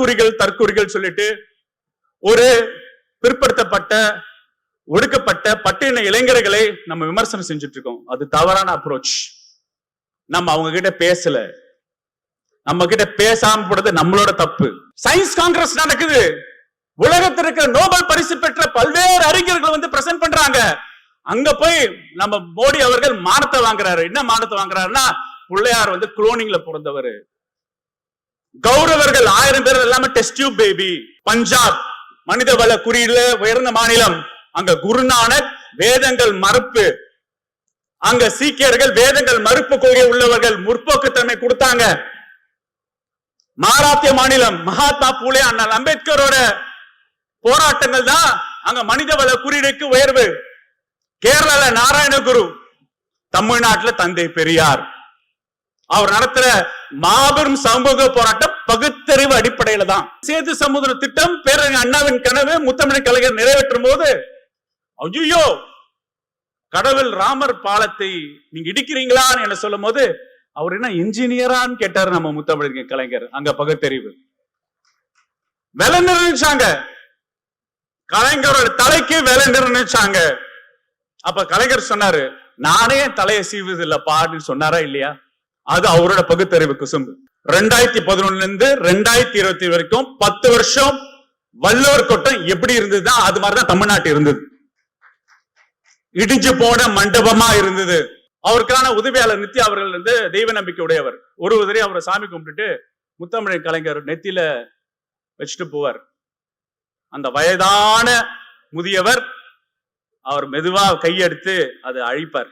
தற்குறிகள் தற்குறிகள் சொல்லிட்டு ஒரு பிற்படுத்தப்பட்ட ஒடுக்கப்பட்ட பட்டின இளைஞர்களை நம்ம விமர்சனம் செஞ்சுட்டு இருக்கோம் அது தவறான அப்ரோச் நம்ம அவங்க கிட்ட பேசல. நம்ம கிட்ட பேசாம போடுறது நம்மளோட தப்பு. சயின்ஸ் காங்கிரஸ் நடக்குது. உலகத்தில் இருக்கிற நோபல் பரிசு பெற்ற பல்வேறு அறிஞர்கள் வந்து பிரசன்ட் பண்றாங்க. அங்க போய் நம்ம மோடி அவர்கள் மானத்தை வாங்குறாரு. என்ன மானத்தை வாங்குறாருன்னா பிள்ளையார் வந்து குளோனிங்ல பிறந்தவர். கௌரவர்கள் ஆயிரம் பேர் எல்லாமே டெஸ்ட் டியூப் பேபி பஞ்சாப் மனித வள குறியீடுல உயர்ந்த மாநிலம். அங்க குருநானக் வேதங்கள் மறுப்பு. அங்க சீக்கியர்கள் வேதங்கள் மறுப்பு கொள்கை உள்ளவர்கள் முற்போக்குத்தன்மை கொடுத்தாங்க. மகாராஷ்டிர மாநிலம் மகாத்மா பூலே அண்ணல் அம்பேத்கரோட போராட்டங்கள் தான் அங்க மனித வள குறியீடுக்கு உயர்வு. கேரளால நாராயணகுரு தமிழ்நாட்டுல தந்தை பெரியார். அவர் நடத்துற மாபெரும் சமூக போராட்டம் பகுத்தறிவு அடிப்படையில தான். சேது சமுதிர திட்டம் பேரறிஞர் அண்ணாவின் கனவு முத்தமிழ் கலைஞர் நிறைவேற்றும் போது ஐயோ கடவுள் ராமர் பாலத்தை நீங்க இடிக்கிறீங்களான்னு என்ன சொல்லும் போது அவர் என்ன இன்ஜினியரான்னு கேட்டாரு நம்ம முத்தமிழ் கலைஞர் அங்க பகுத்தறிவு. விலை நிர்ணயிச்சாங்க. கலைஞரோட தலைக்கு விலை நிர்ணயிச்சாங்க. அப்ப கலைஞர் சொன்னாரு நானே என் தலையை சீவுது இல்லப்பான்னு சொன்னாரா இல்லையா? அது அவரோட பகுத்தறிவு குசும்பு ரெண்டாயிரத்தி பதினொன்னுல இருந்து ரெண்டாயிரத்தி இருபத்தி வரைக்கும் பத்து வருஷம் வல்லோர் கொட்டம் எப்படி இருந்ததுன்னா அது மாதிரிதான் தமிழ்நாட்டு இருந்தது. இடிஞ்சு போன மண்டபமா இருந்தது. அவருக்கான உதவியாளர் நித்யா அவர்கள் வந்து தெய்வ நம்பிக்கை உடையவர். ஒரு உதவி அவரை சாமி கும்பிட்டுட்டு முத்தமிழ் கலைஞர் நெத்தியில வச்சுட்டு போவார். அந்த வயதான முதியவர் அவர் மெதுவா கையெடுத்து அதை அழிப்பார்.